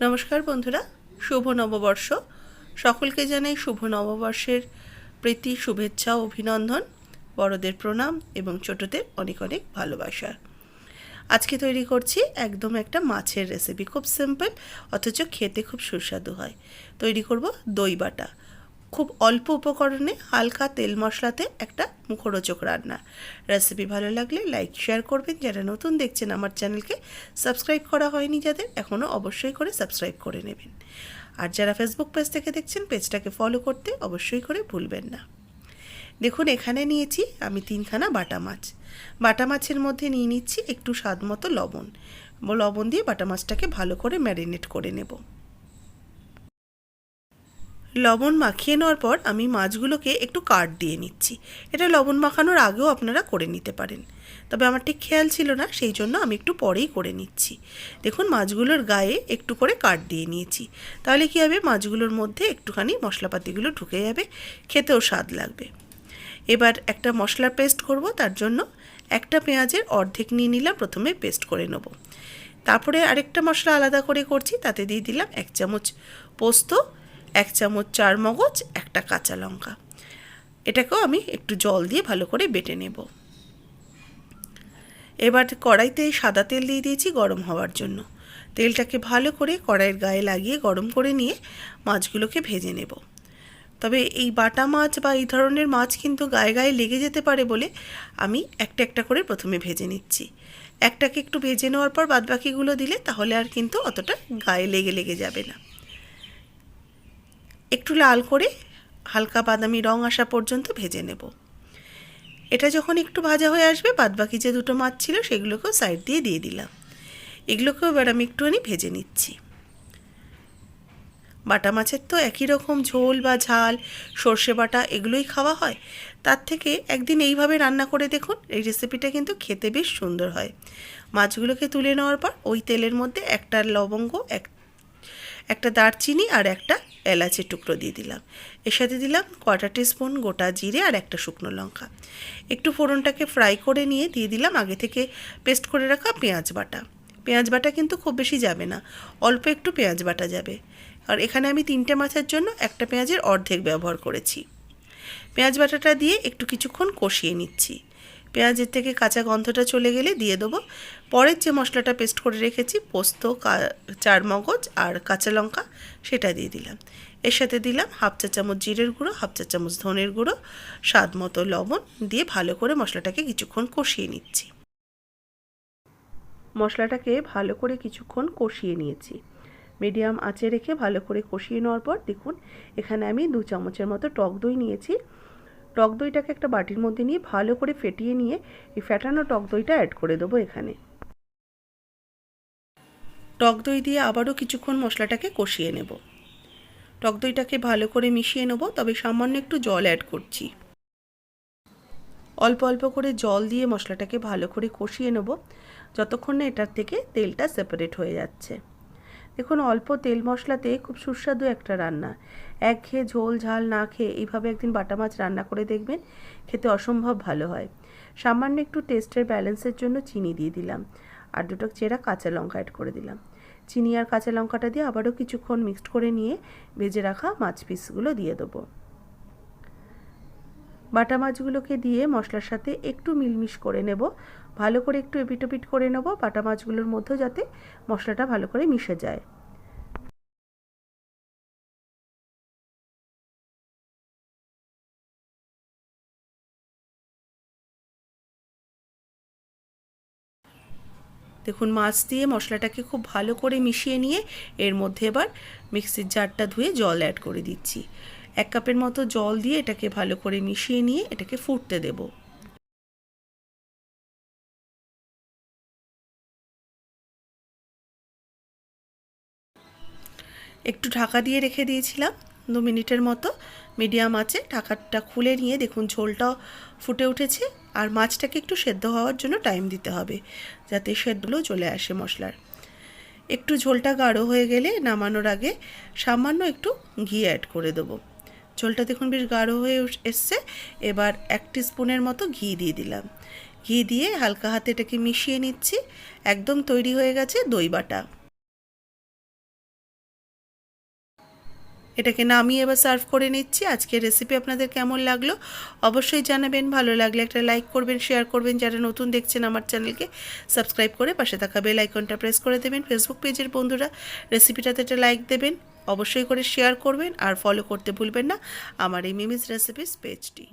নমস্কার বন্ধুরা, শুভ নববর্ষ। সকলকে জানাই শুভ নববর্ষের প্রীতি, শুভেচ্ছা অভিনন্দন, বড়দের প্রণাম এবং ছোটদের অনেক অনেক ভালোবাসা। আজকে তৈরি করছি একদম একটা মাছের রেসিপি খুব সিম্পল অথচ খেতে খুব সুস্বাদু হয়। তৈরি করব দই বাটা। খুব অল্প উপকরণে হালকা তেল মশলাতে একটা মুখরোচক রান্না। রেসিপি ভালো লাগলে লাইক, শেয়ার করবেন। যারা নতুন দেখছেন আমার চ্যানেলকে, সাবস্ক্রাইব করা হয়নি যাদের, এখনও অবশ্যই করে সাবস্ক্রাইব করে নেবেন। আর যারা ফেসবুক পেজ থেকে দেখছেন পেজটাকে ফলো করতে অবশ্যই করে ভুলবেন না। দেখুন, এখানে নিয়েছি আমি তিনখানা বাটা মাছ। বাটা মাছের মধ্যে নিয়ে নিচ্ছি একটু স্বাদ মতো লবণ। লবণ দিয়ে বাটা মাছটাকে ভালো করে ম্যারিনেট করে নেব। লবণ মাখিয়ে নেওয়ার পর আমি মাছগুলোকে একটু কাট দিয়ে নিচ্ছি। এটা লবণ মাখানোর আগেও আপনারা করে নিতে পারেন। তবে আমার ঠিক খেয়াল ছিল না, সেই জন্য আমি একটু পরেই করে নিচ্ছি। দেখুন, মাছগুলোর গায়ে একটু করে কাট দিয়ে নিয়েছি। তাহলে কী হবে? মাছগুলোর মধ্যে একটুখানি মশলাপাতিগুলো ঢুকে যাবে, খেতেও স্বাদ লাগবে। এবার একটা মশলার পেস্ট করব, তার জন্য একটা পেঁয়াজের অর্ধেক নিয়ে নিলাম, প্রথমে পেস্ট করে নেব। তারপরে আরেকটা মশলা আলাদা করে করছি, তাতে দিয়ে দিলাম এক চামচ পোস্ত এক চামচ চার মগজ একটা কাঁচা লঙ্কা। এটাকেও আমি একটু জল দিয়ে ভালো করে বেটে নেব। এবার কড়াইতে সাদা তেল দিয়ে দিয়েছি গরম হওয়ার জন্য। তেলটাকে ভালো করে কড়াইয়ের গায়ে লাগিয়ে গরম করে নিয়ে মাছগুলোকে ভেজে নেব। তবে এই বাটা মাছ বা এই ধরনের মাছ কিন্তু গায়ে গায়ে লেগে যেতে পারে বলে আমি একটা একটা করে প্রথমে ভেজে নিচ্ছি। একটাকে একটু ভেজে নেওয়ার পর বাদবাকিগুলো দিলে তাহলে আর কিন্তু অতটা গায়ে লেগে লেগে যাবে না। একটু লাল করে হালকা বাদামি রং আসা পর্যন্ত ভেজে নেব। এটা যখন একটু ভাজা হয়ে আসবে, বাদবাকি যে দুটো মাছ ছিল সেগুলোকেও সাইড দিয়ে দিয়ে দিলাম। এগুলোকেও এবার আমি একটুখানি ভেজে নিচ্ছি। বাটা মাছের তো একই রকম ঝোল বা ঝাল, সর্ষে বাটা এগুলোই খাওয়া হয়। তার থেকে একদিন এইভাবে রান্না করে দেখুন, এই রেসিপিটা কিন্তু খেতে বেশ সুন্দর হয়। মাছগুলোকে তুলে নেওয়ার পর ওই তেলের মধ্যে একটা লবঙ্গ, এক, একটা দারচিনি আর একটা এলাচের টুকরো দিয়ে দিলাম। এর সাথে দিলাম কোয়ার্টার টিস্পুন গোটা জিরে আর একটা শুকনো লঙ্কা। একটু ফোড়নটাকে ফ্রাই করে নিয়ে দিয়ে দিলাম আগে থেকে পেস্ট করে রাখা পেঁয়াজ বাটা। পেঁয়াজ বাটা কিন্তু খুব বেশি যাবে না, অল্প একটু পেঁয়াজ বাটা যাবে। আর এখানে আমি তিনটে মাছের জন্য একটা পেঁয়াজের অর্ধেক ব্যবহার করেছি। পেঁয়াজ বাটাটা দিয়ে একটু কিছুক্ষণ কষিয়ে নিচ্ছি। পেঁয়াজের থেকে কাঁচা গন্ধটা চলে গেলে দিয়ে দেবো। পরের যে মশলাটা পেস্ট করে রেখেছি, পোস্ত চার মগজ আর কাঁচা লঙ্কা, সেটা দিয়ে দিলাম। এর সাথে দিলাম হাফ চা চামচ জিরের গুঁড়ো, হাফ চা চামচ ধনের গুঁড়ো, স্বাদ মতো লবণ দিয়ে ভালো করে মশলাটাকে কিছুক্ষণ কষিয়ে নিচ্ছি। মশলাটাকে ভালো করে কিছুক্ষণ কষিয়ে নিয়েছি। মিডিয়াম আঁচে রেখে ভালো করে কষিয়ে নেওয়ার পর দেখুন, এখানে আমি দু চামচের মতো টক দই নিয়েছি। টক দইটাকে একটা বাটির মধ্যে নিয়ে ভালো করে ফেটিয়ে নিয়ে এই ফ্যাটানো টক দইটা অ্যাড করে দেবো এখানে। টক দই দিয়ে আবারও কিছুক্ষণ মশলাটাকে কষিয়ে নেব। টক দইটাকে ভালো করে মিশিয়ে নেব, তবে সামান্য একটু জল অ্যাড করছি। অল্প অল্প করে জল দিয়ে মশলাটাকে ভালো করে কষিয়ে নেব, যতক্ষণ না এটার থেকে তেলটা সেপারেট হয়ে যাচ্ছে। দেখুন, অল্প তেল মশলাতে খুব সুস্বাদু একটা রান্না। এক খেয়ে ঝোল ঝাল না খেয়ে এইভাবে একদিন বাটা মাছ রান্না করে দেখবেন, খেতে অসম্ভব ভালো হয়। সামান্য একটু টেস্টের ব্যালেন্সের জন্য চিনি দিয়ে দিলাম। আর দুটো চেরা কাঁচা লঙ্কা অ্যাড করে দিলাম। চিনি আর কাঁচা লঙ্কাটা দিয়ে আবারও কিছুক্ষণ মিক্সড করে নিয়ে ভেজে রাখা মাছ পিসগুলো দিয়ে দেবো। বাটা মাছগুলোকে দিয়ে মশলার সাথে একটু মিলমিশ করে নেব। ভালো করে একটু এপিটোপিট করে নেব বাটা মাছগুলোর মধ্যেও যাতে মশলাটা ভালো করে মিশে যায়। দেখুন, মাছ দিয়ে মশলাটাকে খুব ভালো করে মিশিয়ে নিয়ে এর মধ্যে এবার মিক্সির জারটা ধুয়ে জল অ্যাড করে দিচ্ছি। এক কাপের মতো জল দিয়ে এটাকে ভালো করে মিশিয়ে নিয়ে এটাকে ফুটতে দেব। একটু ঢাকা দিয়ে রেখে দিয়েছিলাম, দু মিনিটের মতো মিডিয়াম আছে ঢাকাটা খুলে নিয়ে দেখুন ঝোলটাও ফুটে উঠেছে আর মাছটাকে একটু সেদ্ধ হওয়ার জন্য টাইম দিতে হবে যাতে সেদ্ধগুলো চলে আসে মশলার। একটু ঝোলটা গাঢ় হয়ে গেলে নামানোর আগে সামান্য একটু ঘি অ্যাড করে দেবো। ঝোলটা দেখুন বেশ গাঢ় হয়ে এসছে। এবার এক স্পুনের মতো ঘি দিয়ে দিলাম। ঘি দিয়ে হালকা হাতে এটাকে মিশিয়ে নিচ্ছি। একদম তৈরি হয়ে গেছে দই বাটা। এটাকে নামিয়ে এবার সার্ভ করে নিচ্ছি। আজকের রেসিপি আপনাদের কেমন লাগল? অবশ্যই জানাবেন। ভালো লাগলে একটা লাইক করবেন শেয়ার করবেন। যারা নতুন দেখছেন আমার চ্যানেলকে সাবস্ক্রাইব করে পাশে থাকা বেল আইকনটা প্রেস করে দেবেন। ফেসবুক পেজের বন্ধুরা রেসিপিটাতে একটা লাইক দেবেন। অবশ্যই করে শেয়ার করবেন আর ফলো করতে ভুলবেন না আমার এই মিমিস রেসিপিস পেজটি